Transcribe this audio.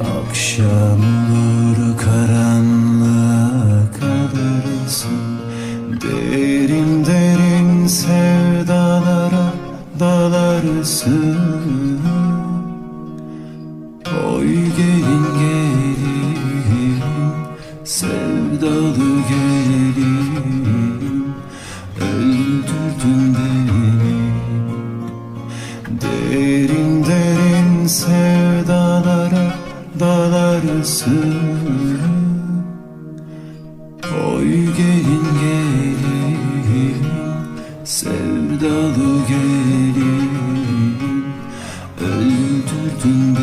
Akşam olur karanlığa kalırsın Derin derin sevdalara dalarsın. Oy gelin gelin sevdalı Oy gelin gelin Sevdalı gelin. Öldürdün beni.